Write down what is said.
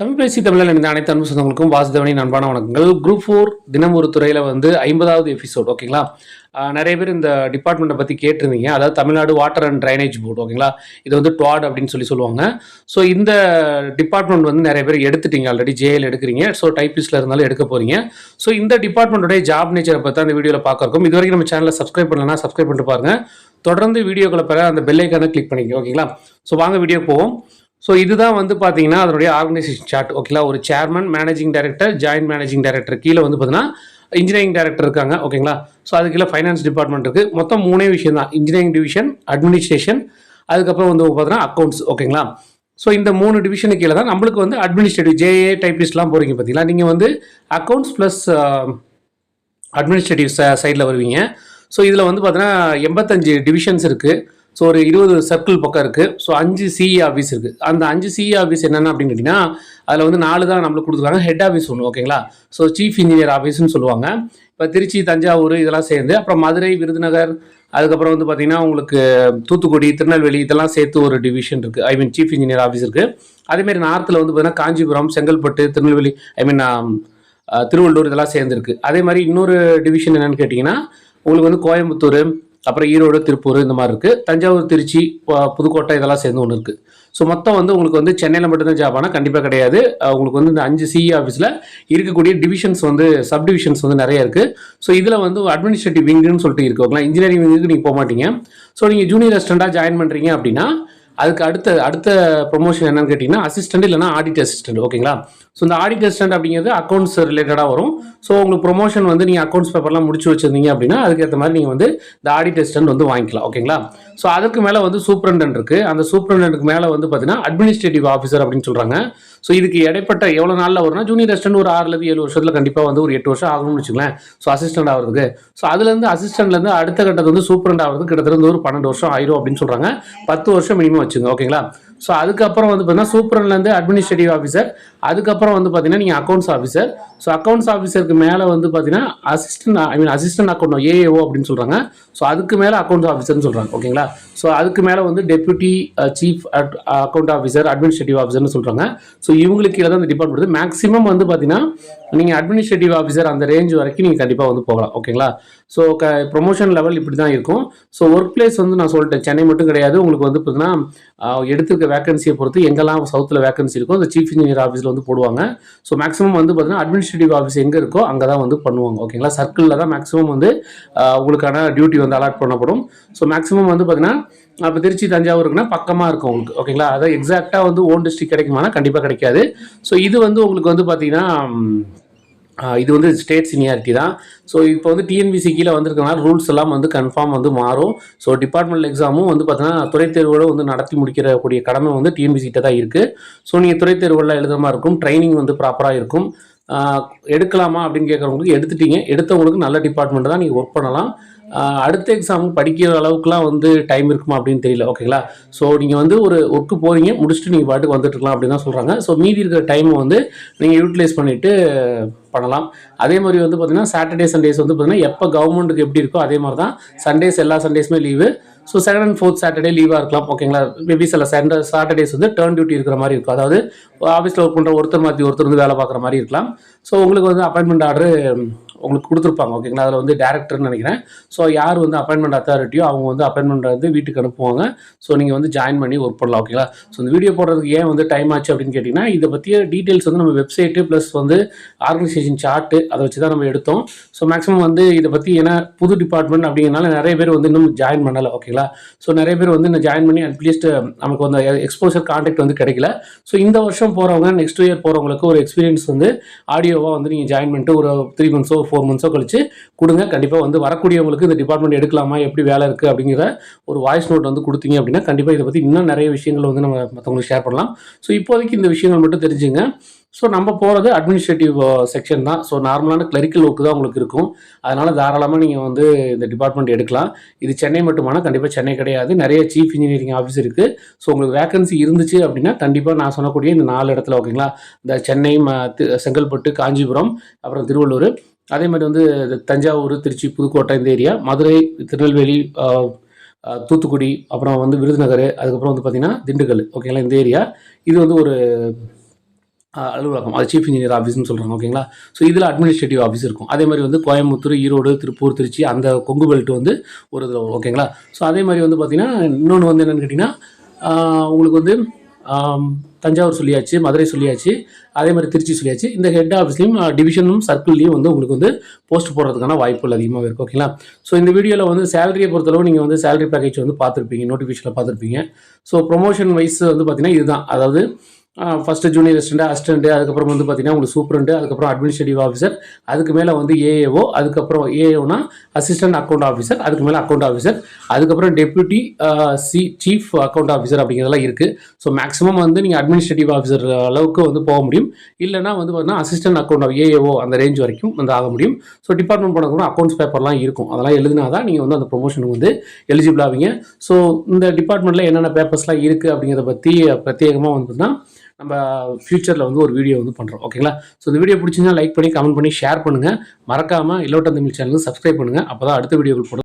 தமிழ் பேசி தமிழில் நினைந்த அனைத்து அன்பு சொந்தங்களுக்கும் வாசுதேவனின் அன்பான வணக்கங்கள். குரூப் ஃபோர் தினம் ஒரு துறையில் வந்து ஐம்பதாவது எபிசோட் ஓகேங்களா நிறைய பேர் இந்த டிபார்ட்மெண்ட்டை பற்றி கேட்டிருந்தீங்க. அதாவது Tamil Nadu water and drainage board ஓகேங்களா இது வந்து டுவாட் அப்படின்னு சொல்லி சொல்லுவாங்க. ஸோ இந்த டிபார்ட்மெண்ட் வந்து நிறைய பேர் எடுத்துட்டீங்க. ஆல்ரெடி ஜேஎல் எடுக்கிறீங்க. ஸோ டைப்பிஸ்டில் இருந்தாலும் எடுக்க போகிறீங்க ஸோ இந்த டிபார்ட்மெண்ட்டுடைய ஜாப் நேச்சரை பற்றி அந்த வீடியோவில் பார்க்கறக்கும் இது வரைக்கும் நம்ம சேனலில் சப்ஸ்கிரைப் பண்ணலன்னா சப்ஸ்கிரைப் பண்ணிட்டு பாருங்கள் தொடர்ந்து வீடியோக்களை பெற அந்த பெல்லைக்கான கிளிக் பண்ணிக்கங்க ஓகேங்களா ஸோ வாங்க வீடியோ போவோம். ஸோ இதுதான் வந்து பார்த்தீங்கன்னா அதனுடைய ஆர்கனைசேஷன் சார்ட் ஓகேங்களா ஒரு chairman managing director joint managing director கீழே வந்து பார்த்தீங்கன்னா இன்ஜினியரிங் டைரக்டர் இருக்காங்க. ஓகேங்களா ஸோ அது கீழே ஃபைனான்ஸ் டிபார்ட்மெண்ட் இருக்குது மொத்தம் மூணே விஷயம் தான். இன்ஜினியரிங் டிவிஷன் அட்மினிஸ்ட்ரேஷன் அதுக்கப்புறம் வந்து பார்த்தீங்கன்னா அக்கௌண்ட்ஸ் ஓகேங்களா ஸோ இந்த மூணு டிவிஷனுக்கு கீழே தான் நம்மளுக்கு வந்து அட்மினிஸ்ட்ரேட்டிவ் ஜேஏ டைப்பிஸ்ட்லாம் போகிறீங்க பார்த்தீங்களா நீங்கள் வந்து அக்கௌண்ட்ஸ் ப்ளஸ் அட்மினிஸ்ட்ரேட்டிவ் சைடில் வருவீங்க. ஸோ இதில் வந்து பார்த்தீங்கன்னா எண்பத்தஞ்சு டிவிஷன்ஸ் இருக்குது ஸோ ஒரு இருபது சர்க்கிள் பக்கம் இருக்குது ஸோ அஞ்சு சிஇ ஆஃபீஸ் இருக்குது அந்த அஞ்சு சிஇ ஆஃபீஸ் என்னென்ன அப்படின்னு கேட்டிங்கன்னா அதில் வந்து நாலு தான் நம்மளுக்கு கொடுத்துருக்காங்க. ஹெட் ஆஃபீஸ் ஒன்று ஓகேங்களா ஸோ சீஃப் இன்ஜினியர் ஆஃபீஸ்னு சொல்லுவாங்க. இப்போ திருச்சி தஞ்சாவூர் இதெல்லாம் சேர்ந்து அப்புறம் மதுரை விருதுநகர் அதுக்கப்புறம் வந்து பார்த்தீங்கன்னா உங்களுக்கு தூத்துக்குடி திருநெல்வேலி இதெல்லாம் சேர்த்து ஒரு டிவிஷன் இருக்குது I mean chief engineer office இருக்குது அதேமாரி நார்த்தில் வந்து பார்த்தீங்கன்னா காஞ்சிபுரம் செங்கல்பட்டு திருநெல்வேலி ஐ மீன் திருவள்ளூர் இதெல்லாம் சேர்ந்துருக்கு. அதே மாதிரி இன்னொரு டிவிஷன் என்னன்னு கேட்டிங்கன்னா உங்களுக்கு வந்து கோயம்புத்தூர் அப்புறம் ஈரோடு திருப்பூர் இந்த மாதிரி இருக்குது தஞ்சாவூர் திருச்சி புதுக்கோட்டை இதெல்லாம் சேர்ந்து ஒன்று இருக்குது ஸோ மொத்தம் வந்து உங்களுக்கு வந்து சென்னையில் மட்டும்தான் ஜாப் ஆனால் கண்டிப்பாக கிடையாது. உங்களுக்கு வந்து இந்த அஞ்சு சிஇ ஆஃபீஸில் இருக்கக்கூடிய டிவிஷன்ஸ் வந்து சப் டிவிஷன்ஸ் வந்து நிறைய இருக்குது ஸோ இதில் வந்து அட்மினிஸ்ட்ரேட்டிவ் விங்குன்னு சொல்லிட்டு இருக்கு. ஓகேங்களா? இன்ஜினியரிங் விங்குக்கு நீங்கள் போக மாட்டீங்க. ஸோ நீங்கள் ஜூனியர் அசிஸ்டண்ட்டாக ஜாயின் பண்ணுறீங்க அப்படின்னா அதுக்கு அடுத்த அடுத்த ப்ரொமோஷன் என்னன்னு கேட்டிங்கன்னா அசிஸ்டன்ட் இல்லைனா ஆடிட் அசிஸ்டன்ட் ஓகேங்களா ஸோ இந்த ஆடிட் அசிஸ்டன்ட் அப்படிங்கிறது அக்கௌண்ட்ஸ் ரிலேட்டடாக வரும். ஸோ உங்களுக்கு ப்ரொமோஷன் வந்து நீங்கள் அக்கௌண்ட்ஸ் பேப்பர்லாம் முடிச்சு வச்சிருந்தீங்க அப்படின்னா அதுக்கேற்ற மாதிரி நீங்கள் வந்து இந்த ஆடிட் அசிஸ்டன்ட் வந்து வாங்கிக்கலாம் ஓகேங்களா ஸோ அதுக்கு மேலே வந்து சூப்பரண்டன்ட் இருக்குது அந்த சூப்பரண்டன்ட்க்கு மேலே வந்து பார்த்தீங்கன்னா அட்மினிஸ்ட்ரேட்டிவ் ஆஃபீஸர் அப்படின்னு சொல்கிறாங்க ஸோ இதுக்கு இடைப்பட்ட எவ்வளோ நாளில் வரும்னா ஜூனியர் அசிஸ்டன்ட் ஒரு ஆறுலேருந்து ஏழு வருஷத்தில் கண்டிப்பாக வந்து ஒரு எட்டு வருஷம் ஆகணும்னு வச்சுக்கலாம் ஸோ அசிஸ்டன்ட் ஆகிறதுக்கு ஸோ அதுலேருந்து அசிஸ்டன்ட்லேருந்து அடுத்த கட்டத்து வந்து சூப்பரண்ட் ஆகிறதுக்கு கிட்டத்தட்ட வந்து ஒரு பன்னெண்டு வருஷம் ஆயிரும் அப்படின்னு சொல்கிறாங்க பத்து வருஷம் மினிமம் வச்சுங்க ஓகேங்களா ஸோ அதுக்கப்புறம் வந்து பார்த்தீங்கன்னா சூப்பரன்லேருந்து அட்மினிஸ்ட்ரேட்டிவ் ஆஃபீஸர் அதுக்கப்புறம் வந்து பார்த்தீங்கன்னா நீங்கள் அக்கௌண்ட்ஸ் ஆஃபீஸர் ஸோ அக்கௌண்ட்ஸ் ஆஃபீஸருக்கு மேலே வந்து பார்த்தீங்கன்னா assistant I mean assistant account AAO அப்படின்னு சொல்கிறாங்க ஸோ அதுக்கு மேலே அக்கௌண்ட்ஸ் ஆஃபீஸர்னு சொல்கிறாங்க ஓகேங்களா ஸோ அதுக்கு மேலே வந்து deputy chief account officer administrative ஆஃபீஸர்னு சொல்கிறாங்க ஸோ இவங்களுக்கு கீழே தான் இந்த டிபார்ட்மெண்ட் மேக்ஸிமம் வந்து பார்த்தீங்கன்னா நீங்கள் அட்மினிஸ்ட்ரேட்டிவ் ஆஃபீஸர் அந்த ரேஞ்ச் வரைக்கும் நீங்கள் கண்டிப்பாக வந்து போகலாம் ஓகேங்களா ஸோ க ப்ரொமோஷன் லெவல் இப்படி தான் இருக்கும். ஸோ ஒர்க் பிளேஸ் வந்து நான் சொல்லிட்டேன். சென்னை மட்டும் கிடையாது. உங்களுக்கு வந்து பார்த்தீங்கன்னா எடுத்துருக்க வேகன்சியை பொறுத்து எங்கெல்லாம் சவுத்தில் வேகன்சி இருக்கோ அந்த சீஃப் இன்ஜினியர் ஆஃபீஸில் வந்து போடுவாங்க. ஸோ மேக்ஸிமம் வந்து பார்த்தீங்கன்னா அட்மினிஸ்ட்ரேட்டிவ் ஆஃபீஸ் எங்கே இருக்கோ அங்கே தான் வந்து பண்ணுவாங்க. ஓகேங்களா சர்க்கிளில் தான் மேக்ஸிமம் வந்து உங்களுக்கான டியூட்டி வந்து அலாட் பண்ணப்படும். ஸோ மேக்ஸிமம் வந்து பார்த்தீங்கன்னா இப்போ திருச்சி தஞ்சாவூருக்குன்னா பக்கமாக இருக்கும் உங்களுக்கு. ஓகேங்களா அதை எக்ஸாக்டாக வந்து ஓன் டிஸ்ட்ரிக் கிடைக்குமானா கண்டிப்பாக கிடைக்காது. ஸோ இது வந்து உங்களுக்கு வந்து பார்த்தீங்கன்னா இது வந்து ஸ்டேட் சீனியாரிட்டி தான். ஸோ இப்போ வந்து டிஎன்பிசி கீழே வந்திருக்கனால ரூல்ஸ் எல்லாம் வந்து கன்ஃபார்ம் வந்து மாறும். ஸோ டிபார்ட்மெண்டல் எக்ஸாமும் வந்து பார்த்தீங்கன்னா துறைத் தேர்வுகளை வந்து நடத்தி முடிக்கிறக்கூடிய கடமை வந்து டிஎன்பிசி கிட்ட தான் இருக்குது ஸோ நீங்கள் துறைத் தேர்வுகளில் எழுதுற இருக்கும். ட்ரைனிங் வந்து ப்ராப்பராக இருக்கும். எடுக்கலாமா அப்படின்னு கேட்குறவங்களுக்கு எடுத்துட்டீங்க. எடுத்தவங்களுக்கு நல்ல டிபார்ட்மெண்ட் தான் நீங்கள் ஒர்க் பண்ணலாம். அடுத்த எக்ஸாம் படிக்கிற அளவுக்குலாம் வந்து டைம் இருக்குமா அப்படின்னு தெரியல ஓகேங்களா ஸோ நீங்கள் வந்து ஒரு ஒர்க்கு போகிறீங்க முடிச்சுட்டு நீங்கள் பாட்டுக்கு வந்துட்டு இருக்கலாம் அப்படின்னு தான் சொல்கிறாங்க ஸோ மீதி இருக்கிற டைமை வந்து நீங்கள் யூட்டிலைஸ் பண்ணிவிட்டு பண்ணலாம். அதே மாதிரி வந்து பார்த்தீங்கன்னா சாட்டர்டே சண்டேஸ் வந்து பார்த்தீங்கன்னா எப்போ கவர்மெண்ட்டுக்கு எப்படி இருக்கோ அதே மாதிரி தான் சண்டேஸ் எல்லா சண்டேஸுமே leave so second and fourth Saturday லீவாக இருக்கலாம் ஓகேங்களா மேபி சில சண்டே சாட்டர்டேஸ் வந்து டேர்ன் டியூட்டி இருக்கிற மாதிரி இருக்கும். அதாவது ஆஃபீஸில் ஒர்க் பண்ணுற ஒருத்தர் மாற்றி ஒருத்தர் வந்து வேலை பார்க்குற மாதிரி இருக்கலாம். ஸோ உங்களுக்கு வந்து அப்பாயின்மெண்ட் ஆர்டர் உங்களுக்கு கொடுத்துருப்பாங்க. ஓகேங்களா அதில் வந்து டேரக்டர்னு நினைக்கிறேன். ஸோ யார் வந்து அப்பாயின்மெண்ட் அத்தாரிட்டியோ அவங்க வந்து அப்பாயின்மெண்ட் வந்து வீட்டுக்கு அனுப்புவாங்க. ஸோ நீங்கள் வந்து ஜாயின் பண்ணி ஒர்க் பண்ணலாம் ஓகேங்களா ஸோ இந்த வீடியோ போடுறதுக்கு ஏன் வந்து டைம் ஆச்சு அப்படின்னு கேட்டிங்கன்னா இதை பற்றிய டீட்டெயில்ஸ் வந்து நம்ம வெப்சைட்டு ப்ளஸ் வந்து ஆர்கனைசேஷன் சார்ட்டு அதை வச்சு தான் நம்ம எடுத்தோம். ஸோ மேக்ஸிமம் வந்து இதை பற்றி ஏன்னா புது டிபார்ட்மெண்ட் அப்படிங்கிறனால நிறைய பேர் வந்து இன்னும் ஜாயின் பண்ணலை ஓகேங்களா ஸோ நிறைய பேர் வந்து இன்னும் ஜாயின் பண்ணி அட்லீஸ்ட் நமக்கு வந்து எக்ஸ்போசர் கான்டாக்ட் வந்து கிடைக்கல. ஸோ இந்த வருஷம் போகிறவங்க நெக்ஸ்ட் இயர் போகிறவங்களுக்கு ஒரு எக்ஸ்பீரியன்ஸ் வந்து ஆடியோவாக வந்து நீங்கள் ஜாயின் பண்ணிட்டு ஒரு த்ரீ மந்த்ஸோ ஃபோர் மந்த்ஸோ கழிச்சு கொடுங்க. கண்டிப்பாக வந்து வரக்கூடியவங்களுக்கு இந்த டிபார்ட்மெண்ட் எடுக்கலாமா? எப்படி வேலை இருக்குது அப்படிங்கிற ஒரு வாய்ஸ் நோட் வந்து கொடுத்தீங்க அப்படின்னா கண்டிப்பாக இதை பற்றி இன்னும் நிறைய விஷயங்கள் வந்து நம்ம மற்றவங்களுக்கு ஷேர் பண்ணலாம். ஸோ இப்போதைக்கு இந்த விஷயங்கள் மட்டும் தெரிஞ்சுங்க. ஸோ நம்ம போகிறது அட்மினிஸ்ட்ரேட்டிவ் செக்ஷன் தான். ஸோ நார்மலான கிளரிக்கல் ஒர்க்கு தான் உங்களுக்கு இருக்கும். அதனால் தாராளமாக நீங்கள் வந்து இந்த டிபார்ட்மெண்ட் எடுக்கலாம். இது சென்னை மட்டுமானால் கண்டிப்பாக சென்னை கிடையாது. நிறைய சீஃப் இன்ஜினியரிங் ஆஃபீஸ் இருக்குது ஸோ உங்களுக்கு வேகன்சி இருந்துச்சு அப்படின்னா கண்டிப்பாக நான் சொன்னக்கூடிய இந்த நாலு இடத்துல ஓகேங்களா இந்த சென்னை ம செங்கல்பட்டு காஞ்சிபுரம் அப்புறம் திருவள்ளூர். அதே மாதிரி வந்து தஞ்சாவூர் திருச்சி புதுக்கோட்டை இந்த ஏரியா மதுரை திருநெல்வேலி தூத்துக்குடி அப்புறம் வந்து விருதுநகர் அதுக்கப்புறம் வந்து பார்த்திங்கன்னா திண்டுக்கல் ஓகேங்களா இந்த ஏரியா. இது வந்து ஒரு அலுவலகம். அது சீஃப் இன்ஜினியர் ஆஃபீஸ்னு சொல்கிறாங்க ஓகேங்களா ஸோ இதில் அட்மினிஸ்ட்ரேட்டிவ் ஆஃபீஸ் இருக்கும். அதே மாதிரி வந்து கோயம்புத்தூர் ஈரோடு திருப்பூர் திருச்சி அந்த கொங்கு பெல்ட் வந்து ஒரு இதில் ஓகேங்களா ஸோ அதே மாதிரி வந்து பார்த்திங்கன்னா இன்னொன்று வந்து என்னென்னு கேட்டிங்கன்னா உங்களுக்கு வந்து தஞ்சாவூர் சொல்லியாச்சு மதுரை சொல்லியாச்சு அதே மாதிரி திருச்சி சொல்லியாச்சு. இந்த ஹெட் ஆஃபீஸ்லையும் டிவிஷனும் சர்க்கிள்லையும் வந்து உங்களுக்கு வந்து போஸ்ட் போடுறதுக்கான வாய்ப்புகள் அதிகமாக இருக்குது ஓகேங்களா ஸோ இந்த வீடியோவில் வந்து சேலரியை பொறுத்தளவு நீங்கள் வந்து சேலரி பேக்கேஜ் வந்து பார்த்துருப்பீங்க நோட்டிஃபிகேஷனில் பார்த்துருப்பீங்க. ஸோ ப்ரொமோஷன் வைஸ் வந்து பார்த்தீங்கன்னா இதுதான். அதாவது ஃபஸ்ட்டு ஜூனியர் அசிஸ்டண்ட் அசிஸ்டண்ட் அதுக்கப்புறம் வந்து பார்த்தீங்கன்னா உங்களுக்கு சூப்பரண்ட் அதுக்கப்புறம் அட்மினிஸ்ட்ரேட்டிவ் ஆஃபீஸர் அதுக்கு மேலே வந்து ஏஏஓ அதுக்கப்புறம் ஏஏஓனா அசிஸ்டன்ட் அக்கௌண்ட் ஆஃபீஸர் அதுக்கு மேலே அக்கௌண்ட் ஆஃபீஸர் அதுக்கப்புறம் deputy C chief account officer அப்படிங்கிறதெல்லாம் இருக்குது ஸோ மேக்ஸிமம் வந்து நீங்கள் அட்மினிஸ்ட்ரேட்டிவ் ஆஃபீஸர் அளவுக்கு வந்து போக முடியும். இல்லைனா வந்து பார்த்தீங்கன்னா அசிஸ்டன்ட் அக்கௌண்ட் ஏஏஓ அந்த ரேஞ்ச் வரைக்கும் வந்து ஆக முடியும். ஸோ டிபார்ட்மெண்ட் போனதுக்கு அக்கௌண்ட்ஸ் பேப்பர்லாம் இருக்கும். அதெல்லாம் எழுதினா தான் நீங்கள் வந்து அந்த ப்ரொமோஷனுக்கு வந்து எலிஜிபிள் ஆவீங்க. ஸோ இந்த டிபார்ட்மெண்ட்டில் என்னென்ன பேப்பர்ஸ்லாம் இருக்குது அப்படிங்கிறத பற்றி பிரத்யேகமாக வந்து பார்த்தீங்கன்னா நம்ம ஃப்யூச்சரில் வந்து ஒரு வீடியோ வந்து பண்ணுறோம் ஓகேங்களா ஸோ இந்த வீடியோ பிடிச்சிருந்தா லைக் பண்ணி கமெண்ட் பண்ணி ஷேர் பண்ணுங்கள் மறக்காமல் இல்லோட்டம் தமிழ் சேனலுக்கு சப்ஸ்கிரைப் பண்ணுங்கள் அப்போ தான் அடுத்த வீடியோக்கள் போட